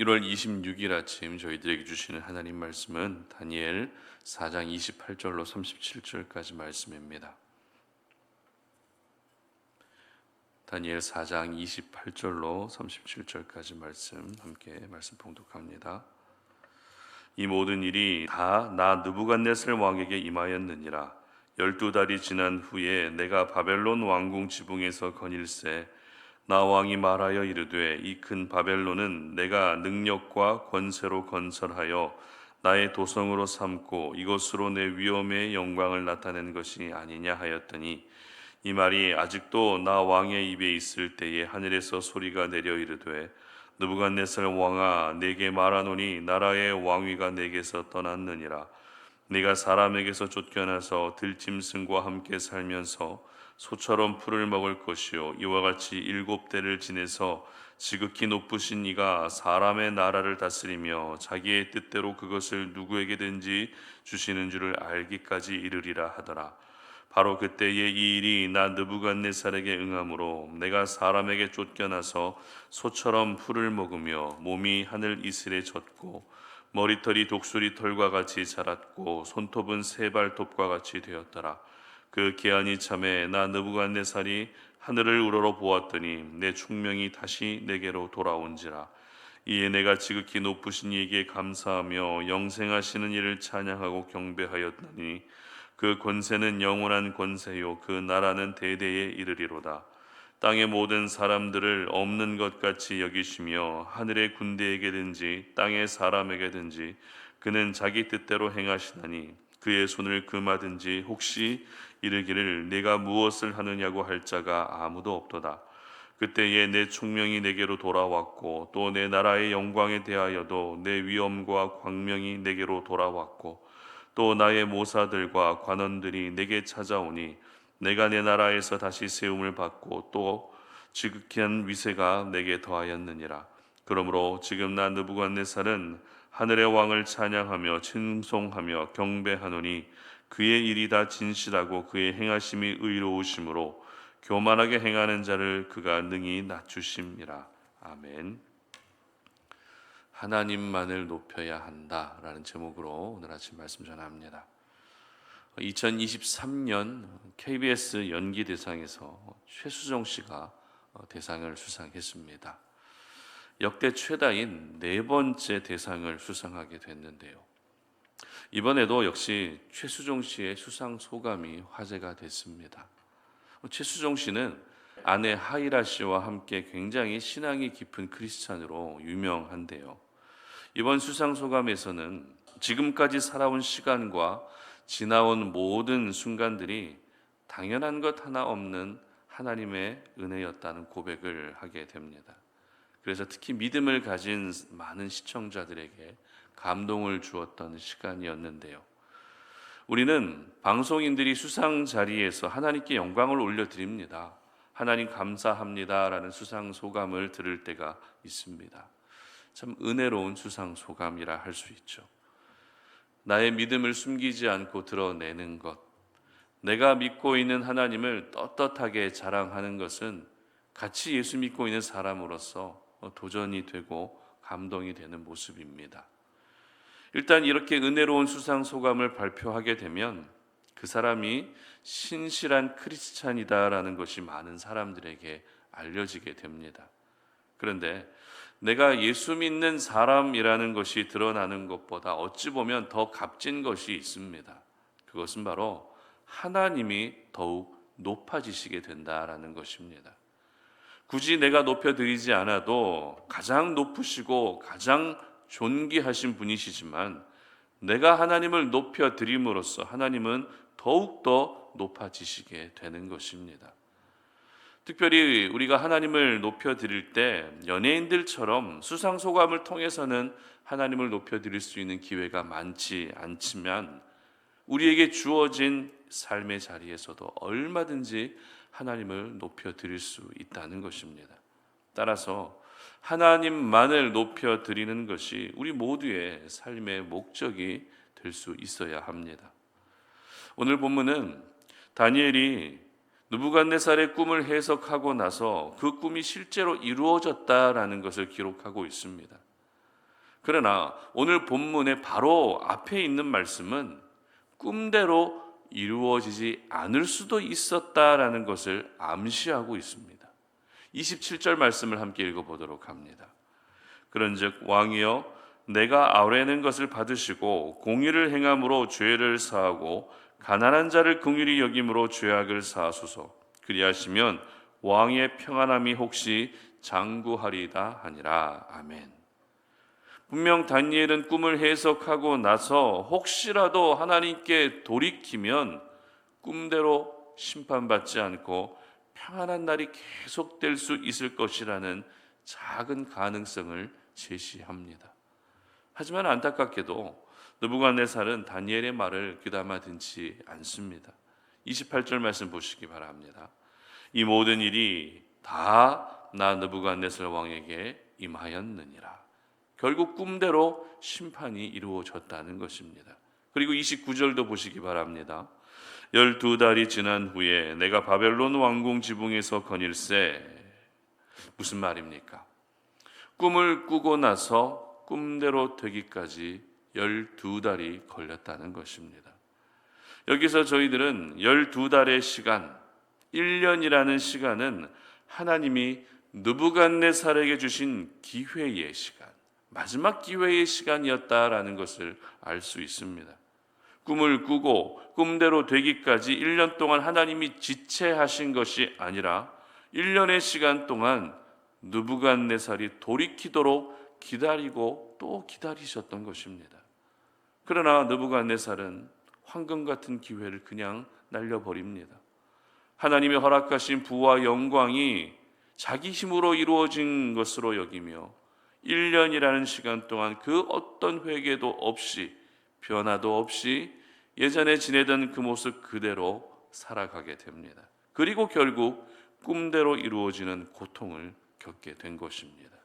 1월 26일 아침 저희들에게 주시는 하나님 말씀은 다니엘 4장 28절로 37절까지 말씀입니다. 다니엘 4장 28절로 37절까지 말씀 함께 말씀 봉독합니다. 이 모든 일이 다 나 느부갓네살 왕에게 임하였느니라. 열두 달이 지난 후에 내가 바벨론 왕궁 지붕에서 거닐새 나 왕이 말하여 이르되 이 큰 바벨론은 내가 능력과 권세로 건설하여 나의 도성으로 삼고 이것으로 내 위엄의 영광을 나타낸 것이 아니냐 하였더니 이 말이 아직도 나 왕의 입에 있을 때에 하늘에서 소리가 내려 이르되 느부갓네살 왕아 내게 말하노니 나라의 왕위가 내게서 떠났느니라. 네가 사람에게서 쫓겨나서 들짐승과 함께 살면서 소처럼 풀을 먹을 것이요 이와 같이 일곱 대를 지내서 지극히 높으신 이가 사람의 나라를 다스리며 자기의 뜻대로 그것을 누구에게든지 주시는 줄을 알기까지 이르리라 하더라 바로 그때에 이 일이 나 느부갓네살에게 응함으로 내가 사람에게 쫓겨나서 소처럼 풀을 먹으며 몸이 하늘 이슬에 젖고 머리털이 독수리 털과 같이 자랐고 손톱은 세발 톱과 같이 되었더라. 그 기한이 참에 나 느부갓네살이 하늘을 우러러 보았더니 내 충명이 다시 내게로 돌아온지라. 이에 내가 지극히 높으신 이에게 감사하며 영생하시는 이를 찬양하고 경배하였더니 그 권세는 영원한 권세요 그 나라는 대대에 이르리로다. 땅의 모든 사람들을 없는 것 같이 여기시며 하늘의 군대에게든지 땅의 사람에게든지 그는 자기 뜻대로 행하시나니 그의 손을 금하든지 혹시 이르기를 내가 무엇을 하느냐고 할 자가 아무도 없도다. 그때에 내 총명이 내게로 돌아왔고 또 내 나라의 영광에 대하여도 내 위엄과 광명이 내게로 돌아왔고 또 나의 모사들과 관원들이 내게 찾아오니 내가 내 나라에서 다시 세움을 받고 또 지극한 위세가 내게 더하였느니라. 그러므로 지금 나 느부갓네살은 하늘의 왕을 찬양하며 칭송하며 경배하노니 그의 일이 다 진실하고 그의 행하심이 의로우심으로 교만하게 행하는 자를 그가 능히 낮추심이라. 아멘. 하나님만을 높여야 한다라는 제목으로 오늘 아침 말씀 전합니다. 2023년 KBS 연기 대상에서 최수정 씨가 어, 대상을 수상했습니다. 역대 최다인 네 번째 대상을 수상하게 됐는데요. 이번에도 역시 최수종 씨의 수상 소감이 화제가 됐습니다. 최수종 씨는 아내 하이라 씨와 함께 굉장히 신앙이 깊은 크리스찬으로 유명한데요. 이번 수상 소감에서는 지금까지 살아온 시간과 지나온 모든 순간들이 당연한 것 하나 없는 하나님의 은혜였다는 고백을 하게 됩니다. 그래서 특히 믿음을 가진 많은 시청자들에게 감동을 주었던 시간이었는데요. 우리는 방송인들이 수상 자리에서 하나님께 영광을 올려드립니다. 하나님 감사합니다라는 수상 소감을 들을 때가 있습니다. 참 은혜로운 수상 소감이라 할 수 있죠. 나의 믿음을 숨기지 않고 드러내는 것, 내가 믿고 있는 하나님을 떳떳하게 자랑하는 것은 같이 예수 믿고 있는 사람으로서 도전이 되고 감동이 되는 모습입니다. 일단 이렇게 은혜로운 수상 소감을 발표하게 되면 그 사람이 신실한 크리스찬이다라는 것이 많은 사람들에게 알려지게 됩니다. 그런데 내가 예수 믿는 사람이라는 것이 드러나는 것보다 어찌 보면 더 값진 것이 있습니다. 그것은 바로 하나님이 더욱 높아지시게 된다라는 것입니다. 굳이 내가 높여드리지 않아도 가장 높으시고 가장 존귀하신 분이시지만 내가 하나님을 높여드림으로써 하나님은 더욱더 높아지시게 되는 것입니다. 특별히 우리가 하나님을 높여드릴 때 연예인들처럼 수상소감을 통해서는 하나님을 높여드릴 수 있는 기회가 많지 않지만 우리에게 주어진 삶의 자리에서도 얼마든지 하나님을 높여 드릴 수 있다는 것입니다. 따라서 하나님만을 높여 드리는 것이 우리 모두의 삶의 목적이 될 수 있어야 합니다. 오늘 본문은 다니엘이 느부갓네살의 꿈을 해석하고 나서 그 꿈이 실제로 이루어졌다라는 것을 기록하고 있습니다. 그러나 오늘 본문의 바로 앞에 있는 말씀은 꿈대로 이루어지지 않을 수도 있었다라는 것을 암시하고 있습니다. 27절 말씀을 함께 읽어보도록 합니다. 그런즉 왕이여 내가 아뢰는 것을 받으시고 공의를 행함으로 죄를 사하고 가난한 자를 긍휼히 여김으로 죄악을 사하소서 그리하시면 왕의 평안함이 혹시 장구하리다 하니라 아멘. 분명 다니엘은 꿈을 해석하고 나서 혹시라도 하나님께 돌이키면 꿈대로 심판받지 않고 평안한 날이 계속될 수 있을 것이라는 작은 가능성을 제시합니다. 하지만 안타깝게도 느부갓네살은 다니엘의 말을 귀담아 듣지 않습니다. 28절 말씀 보시기 바랍니다. 이 모든 일이 다 나 느부갓네살 왕에게 임하였느니라. 결국 꿈대로 심판이 이루어졌다는 것입니다. 그리고 29절도 보시기 바랍니다. 열두 달이 지난 후에 내가 바벨론 왕궁 지붕에서 거닐세 무슨 말입니까? 꿈을 꾸고 나서 꿈대로 되기까지 열두 달이 걸렸다는 것입니다. 여기서 저희들은 열두 달의 시간, 1년이라는 시간은 하나님이 느부갓네살에게 주신 기회의 시간, 마지막 기회의 시간이었다라는 것을 알 수 있습니다. 꿈을 꾸고 꿈대로 되기까지 1년 동안 하나님이 지체하신 것이 아니라 1년의 시간 동안 느부갓네살이 돌이키도록 기다리고 또 기다리셨던 것입니다. 그러나 느부갓네살은 황금 같은 기회를 그냥 날려버립니다. 하나님의 허락하신 부와 영광이 자기 힘으로 이루어진 것으로 여기며 1년이라는 시간 동안 그 어떤 회개도 없이 변화도 없이 예전에 지내던 그 모습 그대로 살아가게 됩니다. 그리고 결국 꿈대로 이루어지는 고통을 겪게 된 것입니다.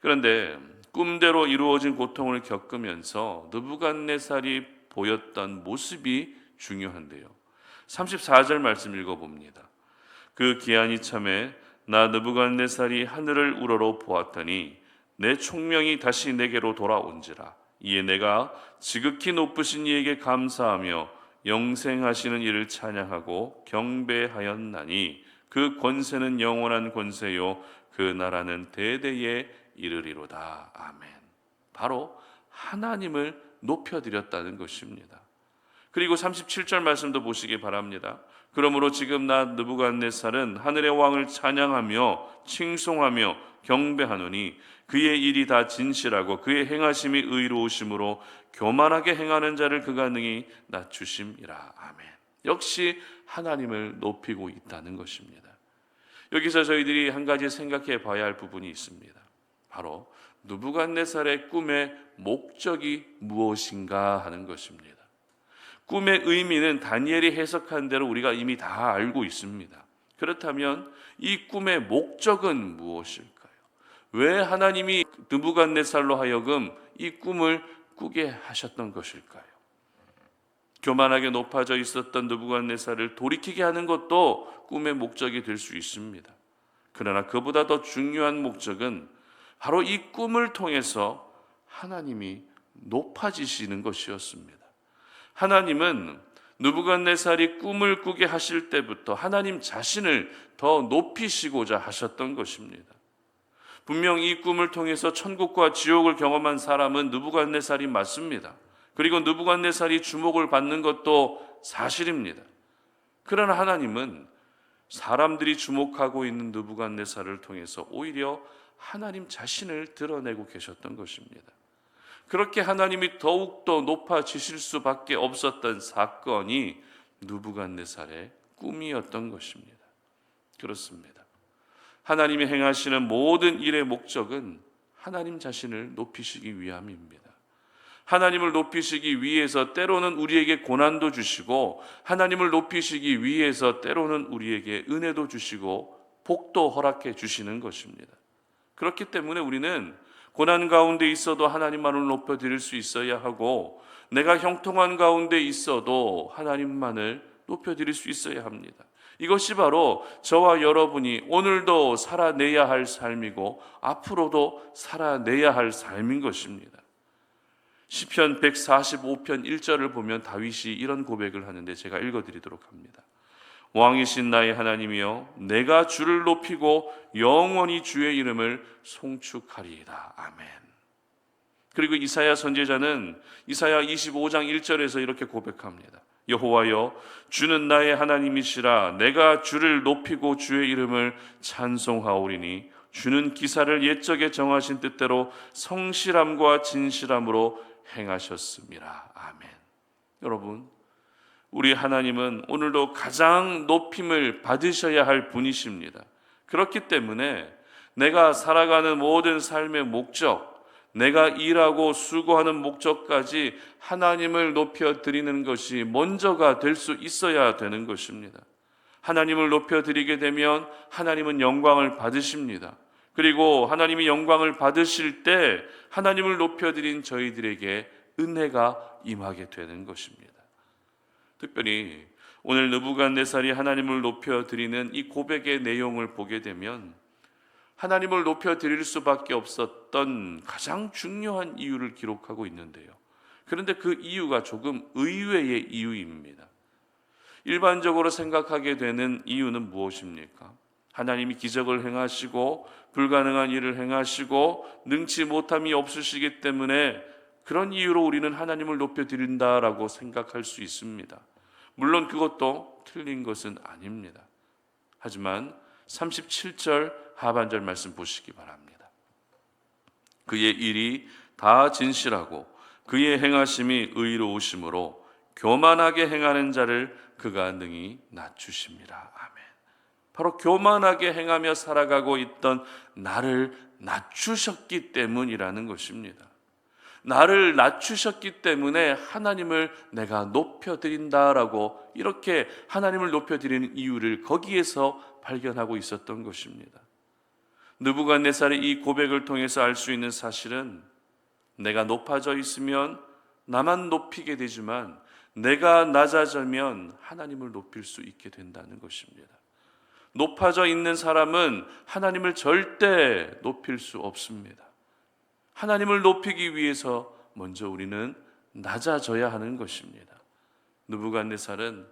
그런데 꿈대로 이루어진 고통을 겪으면서 느부갓네살이 보였던 모습이 중요한데요. 34절 말씀 읽어 봅니다. 그 기한이 참에 나 느부갓네살이 하늘을 우러러 보았더니 내 총명이 다시 내게로 돌아온지라. 이에 내가 지극히 높으신 이에게 감사하며 영생하시는 이를 찬양하고 경배하였나니 그 권세는 영원한 권세요. 그 나라는 대대에 이르리로다. 아멘. 바로 하나님을 높여 드렸다는 것입니다. 그리고 37절 말씀도 보시기 바랍니다 그러므로 지금 나 느부갓네살은 하늘의 왕을 찬양하며 칭송하며 경배하노니 그의 일이 다 진실하고 그의 행하심이 의로우심으로 교만하게 행하는 자를 그가 능히 낮추심이라 아멘. 역시 하나님을 높이고 있다는 것입니다. 여기서 저희들이 한 가지 생각해 봐야 할 부분이 있습니다. 바로 누부갓네살의 꿈의 목적이 무엇인가 하는 것입니다. 꿈의 의미는 다니엘이 해석한 대로 우리가 이미 다 알고 있습니다. 그렇다면 이 꿈의 목적은 무엇일까요? 왜 하나님이 느부갓네살로 하여금 이 꿈을 꾸게 하셨던 것일까요? 교만하게 높아져 있었던 느부갓네살을 돌이키게 하는 것도 꿈의 목적이 될 수 있습니다. 그러나 그보다 더 중요한 목적은 바로 이 꿈을 통해서 하나님이 높아지시는 것이었습니다. 하나님은 느부갓네살이 꿈을 꾸게 하실 때부터 하나님 자신을 더 높이시고자 하셨던 것입니다. 분명 이 꿈을 통해서 천국과 지옥을 경험한 사람은 느부갓네살이 맞습니다. 그리고 느부갓네살이 주목을 받는 것도 사실입니다. 그러나 하나님은 사람들이 주목하고 있는 느부갓네살을 통해서 오히려 하나님 자신을 드러내고 계셨던 것입니다. 그렇게 하나님이 더욱더 높아지실 수밖에 없었던 사건이 누부갓네살의 꿈이었던 것입니다. 그렇습니다. 하나님이 행하시는 모든 일의 목적은 하나님 자신을 높이시기 위함입니다. 하나님을 높이시기 위해서 때로는 우리에게 고난도 주시고 하나님을 높이시기 위해서 때로는 우리에게 은혜도 주시고 복도 허락해 주시는 것입니다. 그렇기 때문에 우리는 고난 가운데 있어도 하나님만을 높여 드릴 수 있어야 하고 내가 형통한 가운데 있어도 하나님만을 높여 드릴 수 있어야 합니다. 이것이 바로 저와 여러분이 오늘도 살아내야 할 삶이고 앞으로도 살아내야 할 삶인 것입니다. 시편 145편 1절을 보면 다윗이 이런 고백을 하는데 제가 읽어 드리도록 합니다. 왕이신 나의 하나님이여 내가 주를 높이고 영원히 주의 이름을 송축하리이다. 아멘. 그리고 이사야 선지자는 이사야 25장 1절에서 이렇게 고백합니다. 여호와여 주는 나의 하나님이시라 내가 주를 높이고 주의 이름을 찬송하오리니 주는 기사를 옛적에 정하신 뜻대로 성실함과 진실함으로 행하셨습니다. 아멘. 여러분, 우리 하나님은 오늘도 가장 높임을 받으셔야 할 분이십니다. 그렇기 때문에 내가 살아가는 모든 삶의 목적, 내가 일하고 수고하는 목적까지 하나님을 높여 드리는 것이 먼저가 될 수 있어야 되는 것입니다. 하나님을 높여 드리게 되면 하나님은 영광을 받으십니다. 그리고 하나님이 영광을 받으실 때 하나님을 높여 드린 저희들에게 은혜가 임하게 되는 것입니다. 특별히 오늘 느부갓네살이 하나님을 높여 드리는 이 고백의 내용을 보게 되면 하나님을 높여 드릴 수밖에 없었던 가장 중요한 이유를 기록하고 있는데요. 그런데 그 이유가 조금 의외의 이유입니다. 일반적으로 생각하게 되는 이유는 무엇입니까? 하나님이 기적을 행하시고 불가능한 일을 행하시고 능치 못함이 없으시기 때문에 그런 이유로 우리는 하나님을 높여 드린다라고 생각할 수 있습니다. 물론 그것도 틀린 것은 아닙니다. 하지만 37절 하반절 말씀 보시기 바랍니다. 그의 일이 다 진실하고 그의 행하심이 의로우심으로 교만하게 행하는 자를 그가 능히 낮추십니다. 아멘. 바로 교만하게 행하며 살아가고 있던 나를 낮추셨기 때문이라는 것입니다. 나를 낮추셨기 때문에 하나님을 내가 높여드린다라고 이렇게 하나님을 높여드리는 이유를 거기에서 발견하고 있었던 것입니다. 느부갓네살의 이 고백을 통해서 알 수 있는 사실은 내가 높아져 있으면 나만 높이게 되지만 내가 낮아지면 하나님을 높일 수 있게 된다는 것입니다. 높아져 있는 사람은 하나님을 절대 높일 수 없습니다. 하나님을 높이기 위해서 먼저 우리는 낮아져야 하는 것입니다. 느부갓네살은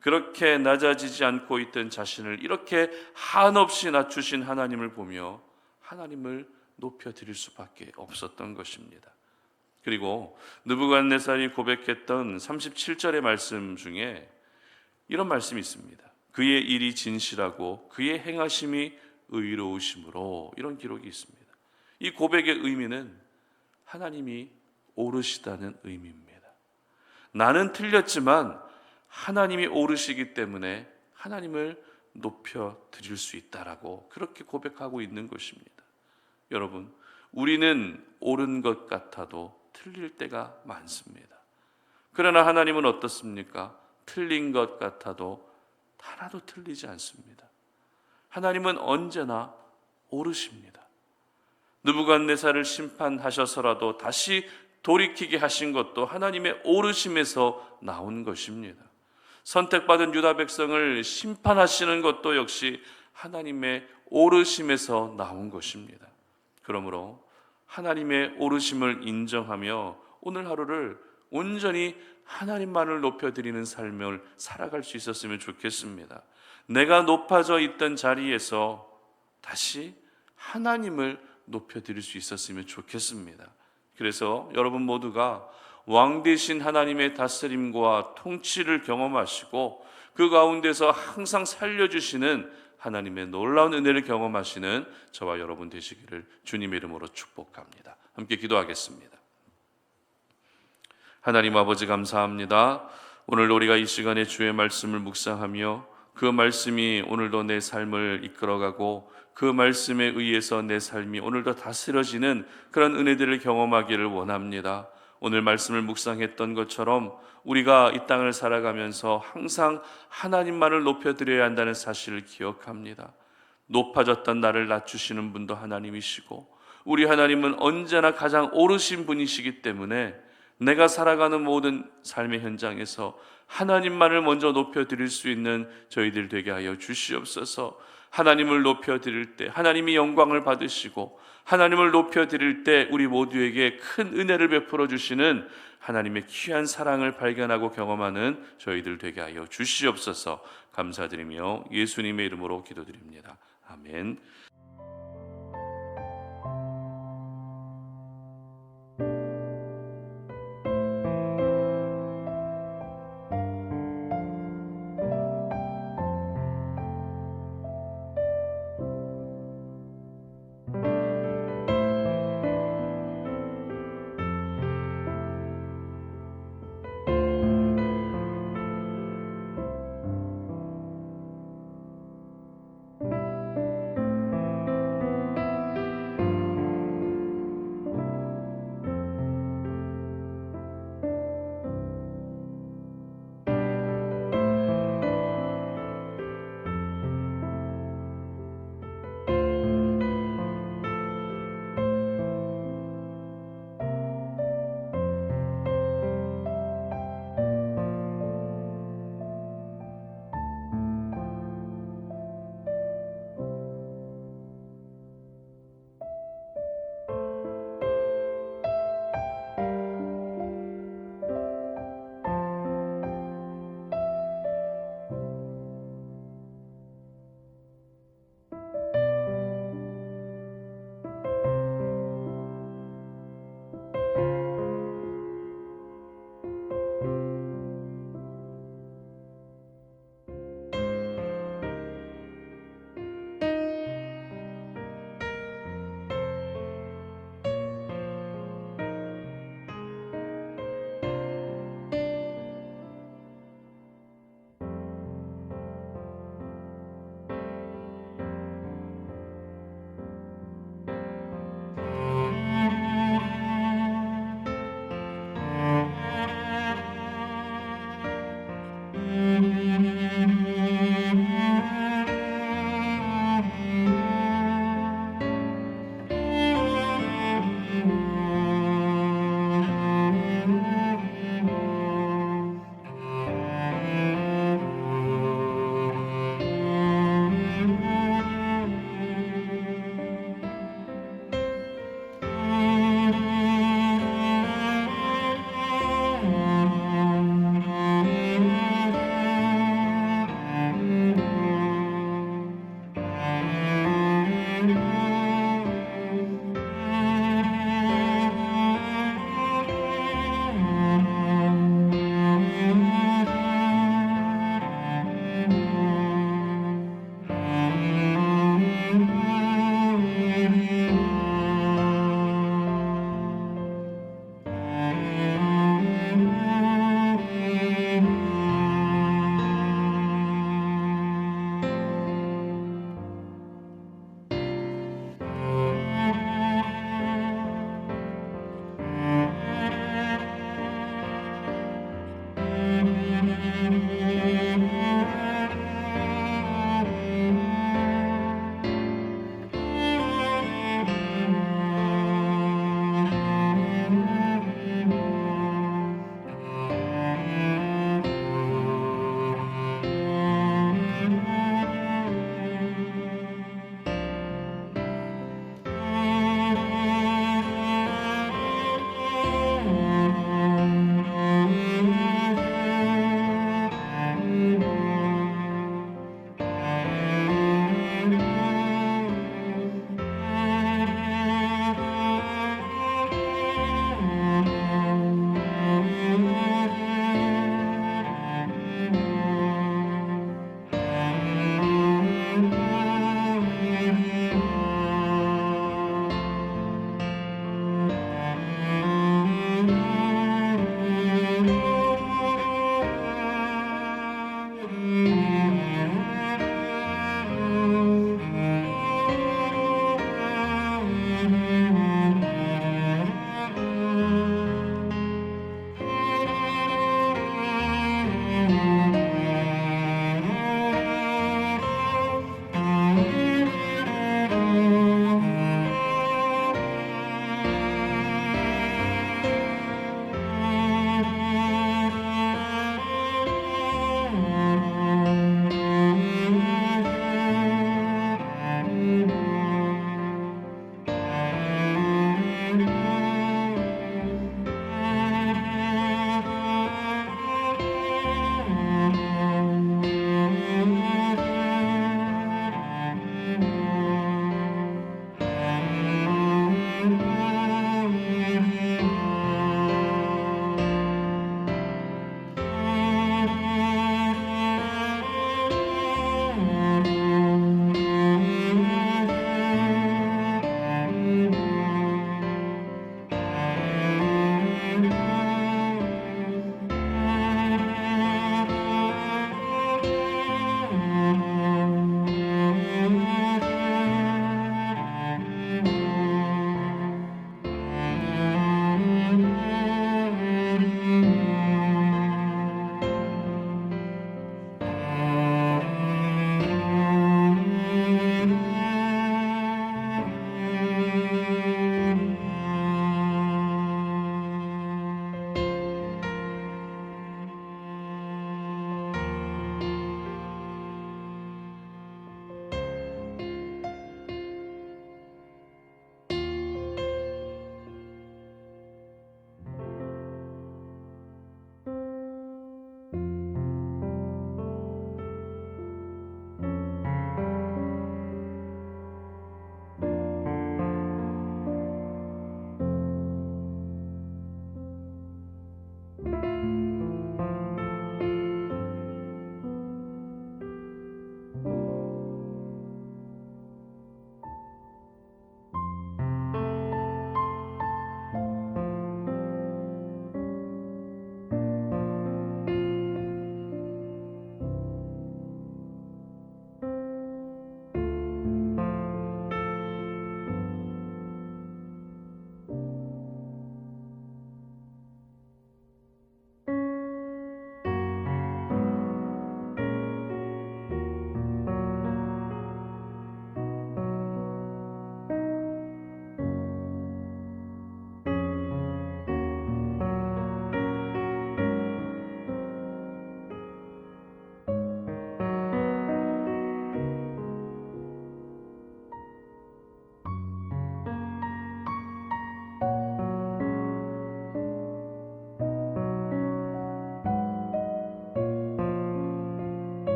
그렇게 낮아지지 않고 있던 자신을 이렇게 한없이 낮추신 하나님을 보며 하나님을 높여 드릴 수밖에 없었던 것입니다. 그리고 느부갓네살이 고백했던 37절의 말씀 중에 이런 말씀이 있습니다. 그의 일이 진실하고 그의 행하심이 의로우심으로 이런 기록이 있습니다. 이 고백의 의미는 하나님이 오르시다는 의미입니다. 나는 틀렸지만 하나님이 오르시기 때문에 하나님을 높여 드릴 수 있다라고 그렇게 고백하고 있는 것입니다. 여러분, 우리는 옳은 것 같아도 틀릴 때가 많습니다. 그러나 하나님은 어떻습니까? 틀린 것 같아도 하나도 틀리지 않습니다. 하나님은 언제나 오르십니다. 느부갓네살을 심판하셔서라도 다시 돌이키게 하신 것도 하나님의 오르심에서 나온 것입니다. 선택받은 유다 백성을 심판하시는 것도 역시 하나님의 오르심에서 나온 것입니다. 그러므로 하나님의 오르심을 인정하며 오늘 하루를 온전히 하나님만을 높여드리는 삶을 살아갈 수 있었으면 좋겠습니다. 내가 높아져 있던 자리에서 다시 하나님을 높여드릴 수 있었으면 좋겠습니다. 그래서 여러분 모두가 왕 대신 하나님의 다스림과 통치를 경험하시고 그 가운데서 항상 살려주시는 하나님의 놀라운 은혜를 경험하시는 저와 여러분 되시기를 주님의 이름으로 축복합니다. 함께 기도하겠습니다. 하나님 아버지 감사합니다. 오늘 우리가 이 시간에 주의 말씀을 묵상하며 그 말씀이 오늘도 내 삶을 이끌어가고 그 말씀에 의해서 내 삶이 오늘도 다스려지는 그런 은혜들을 경험하기를 원합니다. 오늘 말씀을 묵상했던 것처럼 우리가 이 땅을 살아가면서 항상 하나님만을 높여드려야 한다는 사실을 기억합니다. 높아졌던 나를 낮추시는 분도 하나님이시고 우리 하나님은 언제나 가장 오르신 분이시기 때문에 내가 살아가는 모든 삶의 현장에서 하나님만을 먼저 높여 드릴 수 있는 저희들 되게 하여 주시옵소서. 하나님을 높여 드릴 때 하나님이 영광을 받으시고 하나님을 높여 드릴 때 우리 모두에게 큰 은혜를 베풀어 주시는 하나님의 귀한 사랑을 발견하고 경험하는 저희들 되게 하여 주시옵소서. 감사드리며 예수님의 이름으로 기도드립니다. 아멘.